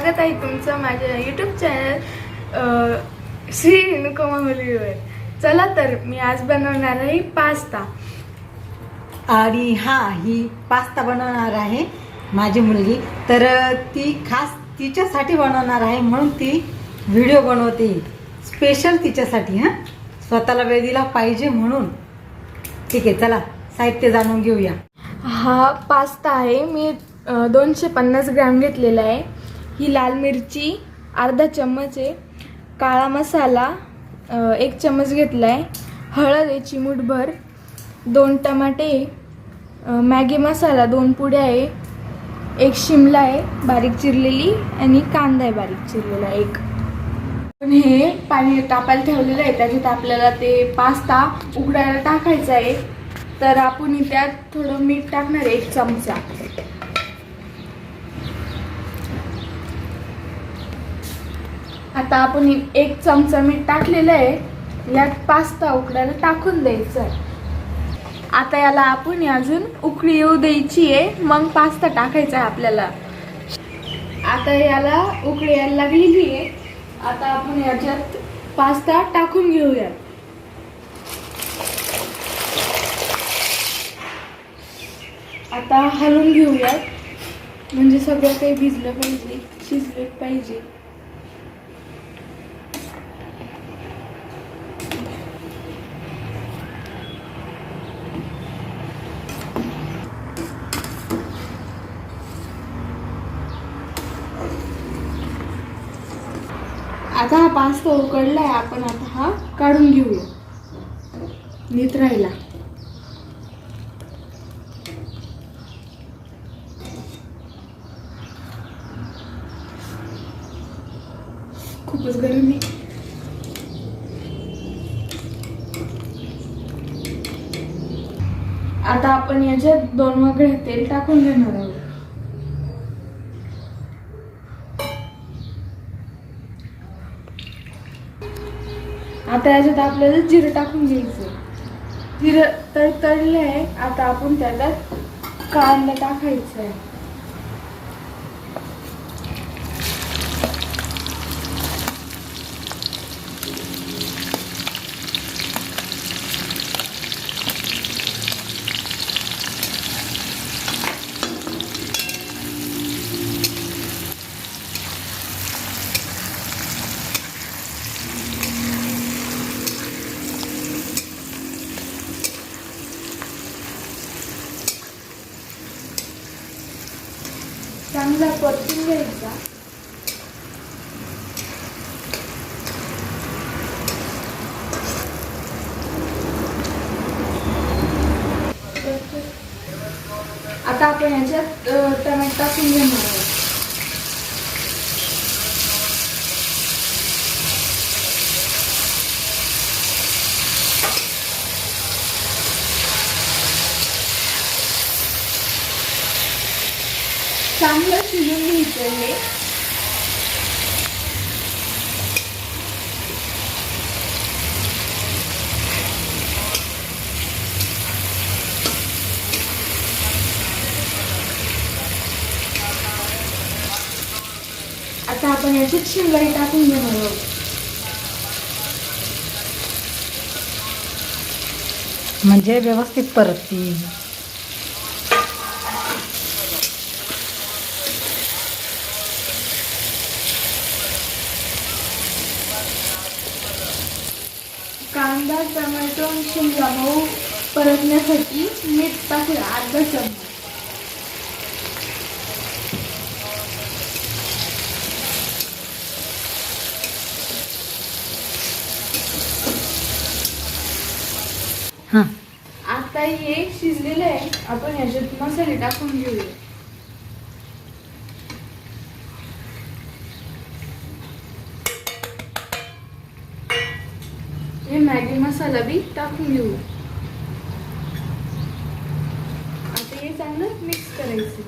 स्वागत आहे तुमचं माझ्या यूट्यूब चॅनल श्री रेणुका मुलीवर चला तर मी आज बनवणार आहे पास्ता. आणि हा ही पास्ता बनवणार आहे माझी मुलगी. तर ती खास तिच्यासाठी बनवणार आहे म्हणून ती व्हिडिओ बनवते. स्पेशल तिच्यासाठी हां? स्वतःला वेळ दिला पाहिजे म्हणून. ठीक आहे चला साहित्य जाणून घेऊया. हा पास्ता आहे. मी दोनशे पन्नास ग्रॅम घेतलेला आहे. ही लाल मिरची अर्धा चम्मच आहे. काळा मसाला एक चम्मच घेतला आहे हळद आहे चिमूटभर. दोन टमाटे मॅगी मसाला दोन पुड्या आहे. एक शिमला आहे बारीक चिरलेली. आणि कांदा आहे बारीक चिरलेला एक. पण हे पाणी तापायला ठेवलेलं आहे. त्याच्यात आपल्याला ते पास्ता उघडायला टाकायचा आहे. तर आपण त्यात थोडं मीठ टाकणार आहे एक चमचा. आता आपण एक चमचा मीठ टाकलेलं आहे. यात पास्ता उकडायला टाकून द्यायचा आता याला आपण अजून उकळी येऊ द्यायची आहे. मग पास्ता टाकायचा आहे आपल्याला. आता याला उकळी यायला लागलेली आहे. आता आपण याच्यात पास्ता टाकून घेऊया. आता हलवून घेऊयात. म्हणजे सगळं काही भिजलं पाहिजे शिजलं पाहिजे. आता हा पास्ता उकडलाय आपण आता हा काढून घेऊया. राहिला. खूपच गरम आहे. आता आपण याच्यात दोन वगळे तेल टाकून घेणार आहोत. आता याच्यात आपल्याला जिरं टाकून घ्यायचं. जिरं तर तळलं आहे आता आपण त्याच्यात कांदा टाकायचा आहे. चांगला परतून घ्यायचा. आता आपण याच्यात टमॅटो टाकून घेणार चांगलं शिजून घ्यायचं हे. आता आपण याच्यात शिमलाई टाकून घेणार आहोत. म्हणजे व्यवस्थित परतती कांदा टोमॅटो आणि शिमला भाऊ परतण्यासाठी मीठ टाकूया अर्धा चमचा हां. आता हे शिजलेलं आहे आपण ह्याच्यात मसाले टाकून घेऊया. हे मॅगी मसाला बी टाकून घेऊ. आता हे चांगलं मिक्स करायचं.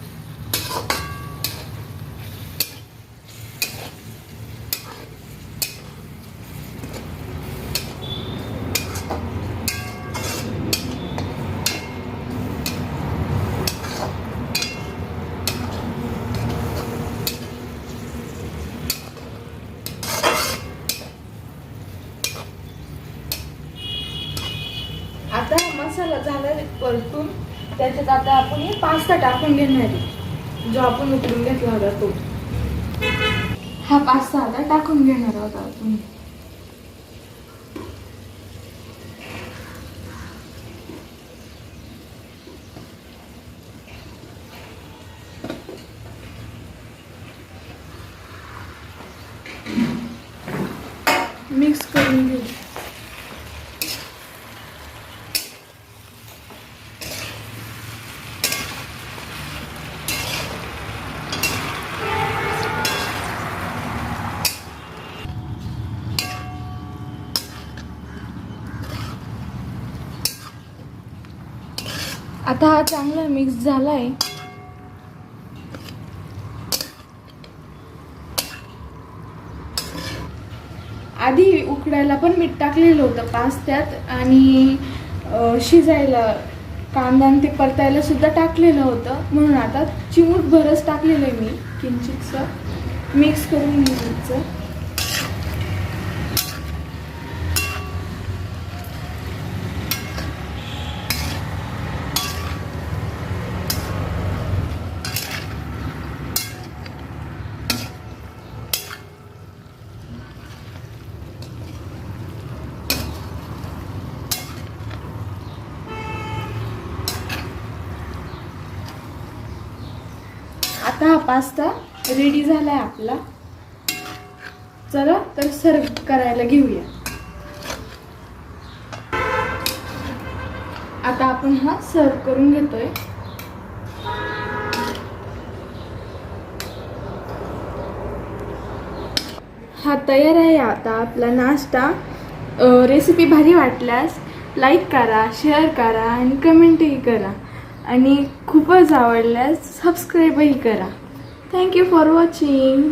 परतून त्याच्यात आता आपण हे पास्ता टाकून घेणार आहे जो आपण उकडून घेतला होता तो. हा पास्ता आता टाकून घेणार आहोत आपण. मिक्स करून घेऊ. आता हा चांगला मिक्स झाला आहे आधी उकडायला पण मीठ टाकलेलं होतं पास्त्यात आणि शिजायला कांदा आणि ते परतायला सुद्धा टाकलेलं होतं. म्हणून आता चिमूट भरच टाकलेलं आहे मी किंचितचं मिक्स करून घ्यायचं. आता हा पास्ता रेडी झाला आहे आपला. चला तर सर्व करायला घेऊया. आता आपण हा सर्व करून घेतोय. हा तयार आहे आता आपला नाश्ता. रेसिपी भारी वाटल्यास लाईक करा शेअर करा आणि कमेंटही करा. आणि खूपच आवडल्यास सबस्क्राईबही करा. Thank you for watching